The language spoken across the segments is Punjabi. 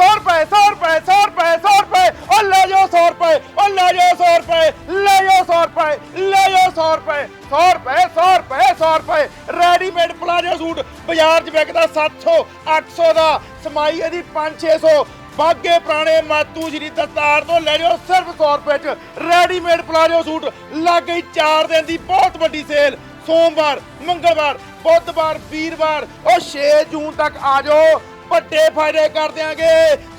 100 ਰੁਪਏ 100 ਰੁਪਏ 100 ਰੁਪਏ 100 ਰੁਪਏ ਉਹ ਲੈ ਜਾਓ 100 ਰੁਪਏ ਉਹ ਲੈ ਜਾਓ 100 ਰੁਪਏ ਲੈ ਜਾਓ 100 ਰੁਪਏ ਲੈ ਜਾਓ 100 ਰੁਪਏ 100 ਰੁਪਏ 100 ਰੁਪਏ 100 ਰੁਪਏ ਰੈਡੀਮੇਡ ਪਲਾਜੋ ਸੂਟ ਬਾਜ਼ਾਰ 'ਚ ਵਿਕਦਾ 700 800 ਦਾ ਸਮਾਈ ਇਹਦੀ 5 600 ਬਾਗੇ ਪੁਰਾਣੇ ਮਾਤੂ ਸ਼੍ਰੀ ਦਸਤਾਰ ਤੋਂ ਲੈ ਜਾਓ ਸਿਰਫ 100 ਰੁਪਏ 'ਚ ਰੈਡੀਮੇਡ ਪਲਾਜੋ ਸੂਟ ਲੱਗ ਗਈ 4 ਦਿਨ ਦੀ ਬਹੁਤ ਵੱਡੀ ਸੇਲ ਸੋਮਵਾਰ ਮੰਗਲਵਾਰ ਬੁੱਧਵਾਰ ਵੀਰਵਾਰ ਉਹ 6 ਜੂਨ ਤੱਕ ਆ ਜਾਓ ਵੱਡੇ ਫਾਇਦੇ ਕਰ ਦਿਆਂਗੇ।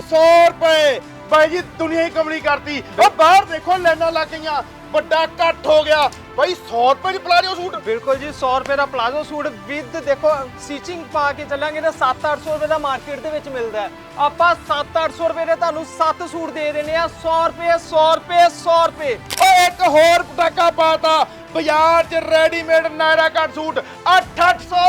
100 ਰੁਪਏ। ਬਾਈ ਜੀ ਦੁਨੀਆ ਹੀ ਕਮਲੀ ਕਰਤੀ। ਉਹ ਬਾਹਰ ਦੇਖੋ ਲਾਈਨਾਂ ਲੱਗ ਗਈਆਂ। ਵੱਡਾ ਇਕੱਠ ਹੋ ਗਿਆ। ਬਾਈ 100 ਰੁਪਏ ਦੀ ਪਲਾਜੋ ਸੂਟ। ਬਿਲਕੁਲ ਜੀ 100 ਰੁਪਏ ਦਾ ਪਲਾਜ਼ੋ ਸੂਟ। ਵਿਦ ਦੇਖੋ ਸਟਿਚਿੰਗ ਪਾ ਕੇ ਚੱਲਾਂਗੇ ਤਾਂ 7-800 ਰੁਪਏ ਦਾ ਮਾਰਕੀਟ ਦੇ ਵਿੱਚ ਮਿਲਦਾ ਆਪਾਂ 7-800 ਰੁਪਏ ਦੇ ਤੁਹਾਨੂੰ 7 ਸੂਟ ਦੇ ਦੇਣੇ ਆ 100 ਰੁਪਏ 100 ਰੁਪਏ 100 ਰੁਪਏ। ਓਏ ਇੱਕ ਹੋਰ ਪਟਾਕਾ ਪਾਤਾ। ਬਾਜ਼ਾਰ 'ਚ ਰੈਡੀਮੇਡ ਨਾਇਰਾ ਕੱਟ ਸੂਟ। 8800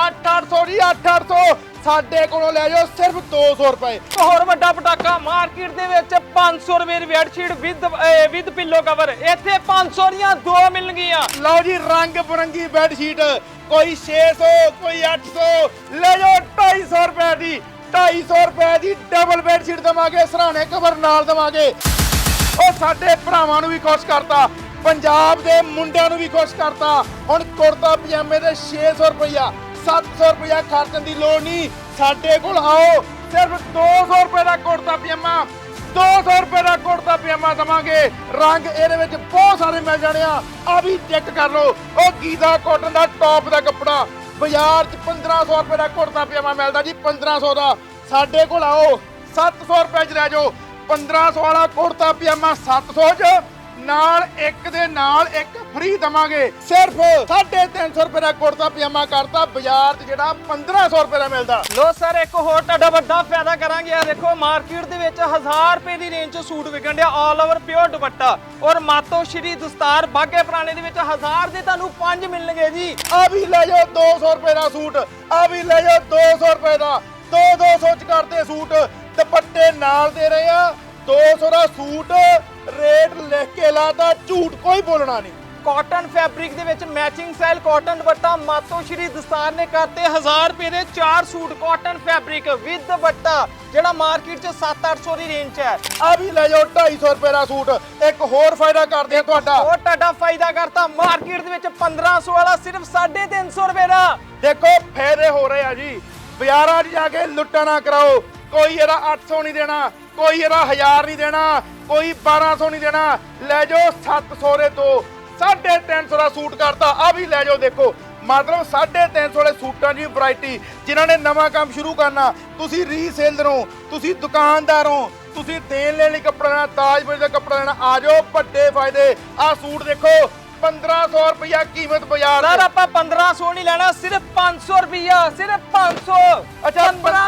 8800 ਜੀ 8800 ਸਾਡੇ ਕੋਲੋਂ ਲੈ ਜਾਓ ਸਿਰਫ 200 ਰੁਪਏ। ਹੋਰ ਵੱਡਾ ਪਟਾਕਾ ਮਾਰਕੀਟ ਦੇ ਵਿੱਚ 500 ਰੁਪਏ ਦੀ bedsheet with with pillow cover ਇੱਥੇ 500 ਦੀਆਂ ਦੋ ਮਿਲਣਗੀਆਂ। ਲਓ ਜੀ ਰੰਗ ਬਰੰਗੀ ਬੈੱਡ ਸ਼ੀਟ ਕੋਈ 600 ਕੋਈ 800 ਲੈ ਜਾਓ 250 ਰੁਪਏ ਦੀ। 250 ਰੁਪਏ ਦੀ ਡਬਲ ਬੈੱਡ ਸ਼ੀਟ ਦਵਾਂਗੇ ਸਰਾਣੇ ਕਵਰ ਨਾਲ ਦਵਾਂਗੇ। ਉਹ ਸਾਡੇ ਭਰਾਵਾਂ ਨੂੰ ਵੀ ਖੁਸ਼ ਕਰਤਾ ਪੰਜਾਬ ਦੇ ਮੁੰਡਿਆਂ ਨੂੰ ਵੀ ਖੁਸ਼ ਕਰਤਾ। ਹੁਣ ਕੁੜਤਾ ਪਜਾਮੇ ਦੇ 600 ਰੁਪਇਆ 700 ਰੁਪਇਆ ਖਰਚਣ ਦੀ ਲੋੜ ਨਹੀਂ। ਸਾਡੇ ਕੋਲ ਆਓ। ਸਿਰਫ 200 ਰੁਪਏ ਦਾ ਕੁੜਤਾ ਪਜਾਮਾ। 200 ਰੁਪਏ ਦਾ ਕੁੜਤਾ ਪਜਾਮਾ ਦਵਾਂਗੇ। ਰੰਗ ਇਹਦੇ ਵਿੱਚ ਬਹੁਤ ਸਾਰੇ ਮਿਲ ਜਾਣੇ ਆ। ਆ ਵੀ ਚੈੱਕ ਕਰ ਲਓ। ਉਹ ਗੀਦਾ ਕਾਟਨ ਦਾ ਟੌਪ ਦਾ ਕੱਪੜਾ। ਬਾਜ਼ਾਰ 'ਚ 1500 ਰੁਪਏ ਦਾ ਕੁੜਤਾ ਪਜਾਮਾ ਮਿਲਦਾ ਜੀ 1500 ਦਾ। ਸਾਡੇ ਕੋਲ ਆਓ। 700 ਰੁਪਏ 'ਚ ਲੈ ਜਾਓ। 1500 ਵਾਲਾ ਕੁੜਤਾ ਪਜਾਮਾ 700 'ਚ। ਨਾਲ ਇੱਕ ਦੇ ਨਾਲ ਇੱਕ ਫ੍ਰੀ ਦਵਾਂਗੇ। ਸਿਰਫ 350 ਰੁਪਏ ਦਾ ਕੁੜਤਾ ਪਜਾਮਾ ਕਰਤਾ ਬਾਜ਼ਾਰ 'ਚ ਜਿਹੜਾ 1500 ਰੁਪਏ ਦਾ ਮਿਲਦਾ। ਲੋ ਸਰ ਇੱਕ ਹੋਰ ਤੁਹਾਡਾ ਵੱਡਾ ਫਾਇਦਾ ਕਰਾਂਗੇ। ਆ ਦੇਖੋ ਮਾਰਕੀਟ ਦੇ ਵਿੱਚ 1000 ਰੁਪਏ ਦੀ ਰੇਂਜ 'ਚ ਸੂਟ ਵਿਕਣ ਡਿਆ ਆਲ ਓਵਰ ਪਿਓਰ ਦੁਪੱਟਾ। ਔਰ ਮਾਤੋ ਸ਼੍ਰੀ ਦਸਤਾਰ ਬਾਗੇ ਪੁਰਾਣੇ ਦੇ ਵਿੱਚ 1000 ਦੇ ਤੁਹਾਨੂੰ 5 ਮਿਲਣਗੇ ਜੀ। ਆ ਵੀ ਲੈ ਜਾਓ 200 ਰੁਪਏ ਦਾ ਸੂਟ। ਆ ਵੀ ਲੈ ਜਾਓ 200 ਰੁਪਏ ਦਾ। 2 200 ਚ ਕਰਦੇ ਸੂਟ। ਦੁਪੱਟੇ ਨਾਲ ਦੇ ਰਹੇ ਆ। 200 ਦਾ ਸੂਟ ਰੇਟ ਲਿਖ ਕੇ ਲਾਤਾ ਝੂਠ ਕੋਈ ਬੋਲਣਾ ਨਹੀਂ। ਕਾਟਨ ਫੈਬਰਿਕ ਦੇ ਵਿੱਚ ਮੈਚਿੰਗ ਸਟਾਈਲ ਕਾਟਨ ਦੁਪੱਟਾ ਮਾਤੋ ਸ਼੍ਰੀ ਦਸਤਾਰ ਨੇ ਕਰਤੇ 1000 ਰੁਪਏ ਦੇ 4 ਸੂਟ ਕਾਟਨ ਫੈਬਰਿਕ ਵਿਦ ਦੁਪੱਟਾ ਜਿਹੜਾ ਮਾਰਕੀਟ 'ਚ 7-800 ਦੀ ਰੇਂਜ 'ਚ ਹੈ। ਆ ਵੀ ਲੈ ਜਾਓ 250 ਰੁਪਏ ਦਾ ਸੂਟ। ਇੱਕ ਹੋਰ ਫਾਇਦਾ ਕਰਦੇ ਆ ਤੁਹਾਡਾ। ਉਹ ਤੁਹਾਡਾ ਫਾਇਦਾ ਕਰਤਾ ਮਾਰਕੀਟ ਦੇ ਵਿੱਚ 1500 ਵਾਲਾ ਸਿਰਫ 350 ਰੁਪਏ ਦਾ। ਦੇਖੋ ਫਾਇਦੇ ਹੋ ਰਹੇ ਆ ਜੀ। ਬਾਜ਼ਾਰਾਂ 'ਚ ਜਾ ਕੇ ਲੁੱਟਾ ਨਾ ਕਰਾਓ। ਕੋਈ ਇਹਦਾ 800 ਨਹੀਂ ਦੇਣਾ। ਕੋਈ ਇਹਦਾ 1000 ਨਹੀਂ ਦੇਣਾ ਕੋਈ 1200 ਨਹੀਂ ਦੇਣਾ। ਲੈ ਜਾਓ 700 ਦੇ ਦੋ 350 ਦਾ ਸੂਟ ਕਰਤਾ ਆ ਵੀ ਲੈ ਜਾਓ ਦੇਖੋ। ਮਤਲਬ 350 ਵਾਲੇ ਸੂਟਾਂ ਦੀ ਵੈਰਾਈਟੀ ਜਿਨ੍ਹਾਂ ਨੇ ਨਵਾਂ ਕੰਮ ਸ਼ੁਰੂ ਕਰਨਾ ਤੁਸੀਂ ਰੀਸੇਲਰ ਹੋ ਤੁਸੀਂ ਦੁਕਾਨਦਾਰ ਹੋ ਤੁਸੀਂ ਦੇਣ ਲੈਣ ਲਈ ਕੱਪੜਾ ਲੈਣਾ ਤਾਜਪੁਰ ਦਾ ਕੱਪੜਾ ਲੈਣਾ ਆ ਜਾਓ ਵੱਡੇ ਫਾਇਦੇ। ਆ ਸੂਟ ਦੇਖੋ 1500 ਰੁਪਇਆ ਕੀਮਤ ਬਾਜ਼ਾਰ ਸਰ ਆਪਾਂ 1500 ਨਹੀਂ ਲੈਣਾ ਸਿਰਫ 500 ਰੁਪਿਆ ਸਿਰਫ 500 ਅੱਛਾ, 1500 ਦੇ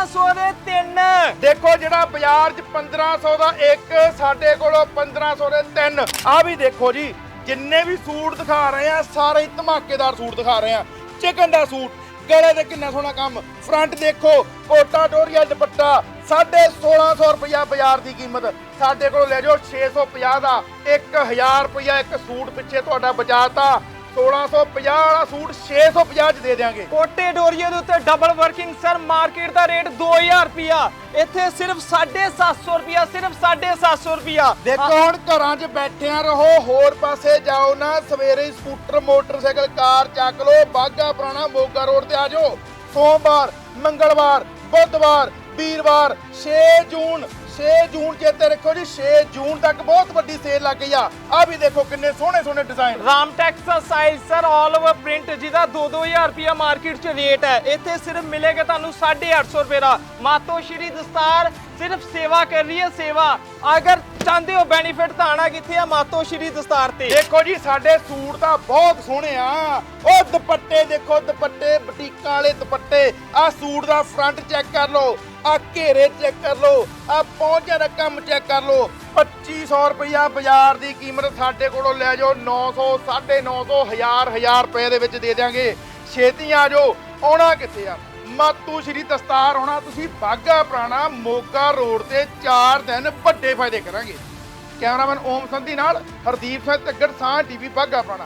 ਤਿੰਨ। ਦੇਖੋ ਜਿਹੜਾ ਬਾਜ਼ਾਰ 'ਚ 1500 ਦਾ ਇੱਕ, ਸਾਡੇ ਕੋਲੋਂ 1500 ਦੇ ਤਿੰਨ। ਆ ਵੀ ਦੇਖੋ ਜੀ, ਜਿੰਨੇ ਵੀ ਸੂਟ ਦਿਖਾ ਰਹੇ ਆ, ਸਾਰੇ ਹੀ ਧਮਾਕੇਦਾਰ ਸੂਟ ਦਿਖਾ ਰਹੇ ਆ। ਚਿਕਨ ਦਾ ਸੂਟ, ਗਲੇ ਤੇ ਕਿੰਨਾ ਸੋਹਣਾ ਕੰਮ। ਫਰੰਟ ਦੇਖੋ, ਕੋਟਾ ਟੋਰੀਆ ਦੁਪੱਟਾ 1650 ਰੁਪਇਆ ਬਾਜ਼ਾਰ ਦੀ ਕੀਮਤ। ਸਾਡੇ ਕੋਲ ਲੈ ਜਾਓ 650 ਦਾ। 1000 ਰੁਪਇਆ ਇੱਕ ਸੂਟ ਪਿੱਛੇ ਤੁਹਾਡਾ ਬਚਾਤਾ 1650 ਵਾਲਾ ਸੂਟ 650 ਚ ਦੇ ਦਿਆਂਗੇ। ਕੋਟੇ ਡੋਰੀਏ ਦੇ ਉੱਤੇ ਡਬਲ ਵਰਕਿੰਗ ਸਰ ਮਾਰਕੀਟ ਦਾ ਰੇਟ 2000 ਰੁਪਿਆ ਇੱਥੇ ਸਿਰਫ 750 ਰੁਪਿਆ ਸਿਰਫ 750 ਰੁਪਿਆ ਦੇਖੋ ਹੁਣ ਘਰਾਂ 'ਚ ਬੈਠਿਆਂ ਰਹੋ ਹੋਰ ਪਾਸੇ ਜਾਓ ਨਾ ਸਵੇਰੇ ਸਕੂਟਰ ਮੋਟਰਸਾਈਕਲ ਕਾਰ ਚੱਕ ਲਓ ਬਾਗਾ ਪੁਰਾਣਾ ਮੋਗਾ ਰੋਡ ਤੇ ਆ ਜਾਓ। ਸੋਮਵਾਰ ਮੰਗਲਵਾਰ ਬੁੱਧਵਾਰ ਵੀਰਵਾਰ 6 ਜੂਨ 6 ਜੂਨ ਚੇਤੇ ਰੱਖੋ ਜੀ 6 ਜੂਨ ਤੱਕ ਬਹੁਤ ਵੱਡੀ ਸੇਲ ਲੱਗ ਗਈ ਆ। ਆ ਵੀ ਦੇਖੋ ਕਿੰਨੇ ਸੋਹਣੇ ਸੋਹਣੇ ਡਿਜ਼ਾਈਨ ਰਾਮ tax size sir all over print ਜਿਹਦਾ 2-2000 ਰੁਪਿਆ ਮਾਰਕੀਟ 'ਚ ਰੇਟ ਹੈ। ਇੱਥੇ ਸਿਰਫ ਮਿਲੇਗਾ ਤੁਹਾਨੂੰ 850 ਰੁਪਏ ਦਾ। ਮਾਤੋ ਸ਼੍ਰੀ ਦਸਤਾਰ ਸਿਰਫ ਸੇਵਾ ਕਰ ਰਹੀ ਹੈ ਸੇਵਾ। ਅਗਰ ਚਾਹੁੰਦੇ ਹੋ ਬੈਨੀਫਿਟ ਤਾਂ ਆਣਾ ਕਿੱਥੇ ਆ ਮਾਤੋ ਸ਼੍ਰੀ ਦਸਤਾਰ ਤੇ? ਦੇਖੋ ਜੀ ਸਾਡੇ ਸੂਟ ਤਾਂ ਬਹੁਤ ਸੋਹਣੇ ਆ। ਉਹ ਦੁਪੱਟੇ ਦੇਖੋ ਦੁਪੱਟੇ ਬੁਟੀਕਾਂ ਵਾਲੇ ਦੁਪੱਟੇ ਆ ਸੂਟ ਦਾ ਫਰੰਟ ਚੈੱਕ ਕਰ ਲਓ ਆ ਘੇਰੇ ਚੈੱਕ ਕਰ ਲਓ ਆ ਪੌਂਚਿਆਂ ਦਾ ਕੰਮ ਚੈੱਕ ਕਰ ਲਓ। 2500 ਰੁਪਇਆ ਬਾਜ਼ਾਰ ਦੀ ਕੀਮਤ ਸਾਡੇ ਕੋਲੋਂ ਲੈ ਜਾਓ 900 950 1000 1000 ਰੁਪਏ ਦੇ ਵਿੱਚ ਦੇ ਦਿਆਂਗੇ। ਛੇਤੀ ਆ ਜਾਓ, ਆਉਣਾ ਕਿੱਥੇ ਆ? ਮਾਤੂ ਸ਼੍ਰੀ ਦਸਤਾਰ ਹੋਣਾ ਤੁਸੀਂ ਬਾਗਾ ਪੁਰਾਣਾ ਮੋਗਾ ਰੋਡ ਤੇ 4 ਦਿਨ ਵੱਡੇ ਫਾਇਦੇ ਕਰਾਂਗੇ। ਕੈਮਰਾਮੈਨ ਓਮ ਸੰਧੀ ਨਾਲ ਹਰਦੀਪ ਸਿੰਘ ਤੱਗੜ ਸਾਹ ਟੀਵੀ ਬਾਗਾ ਪੁਰਾਣਾ।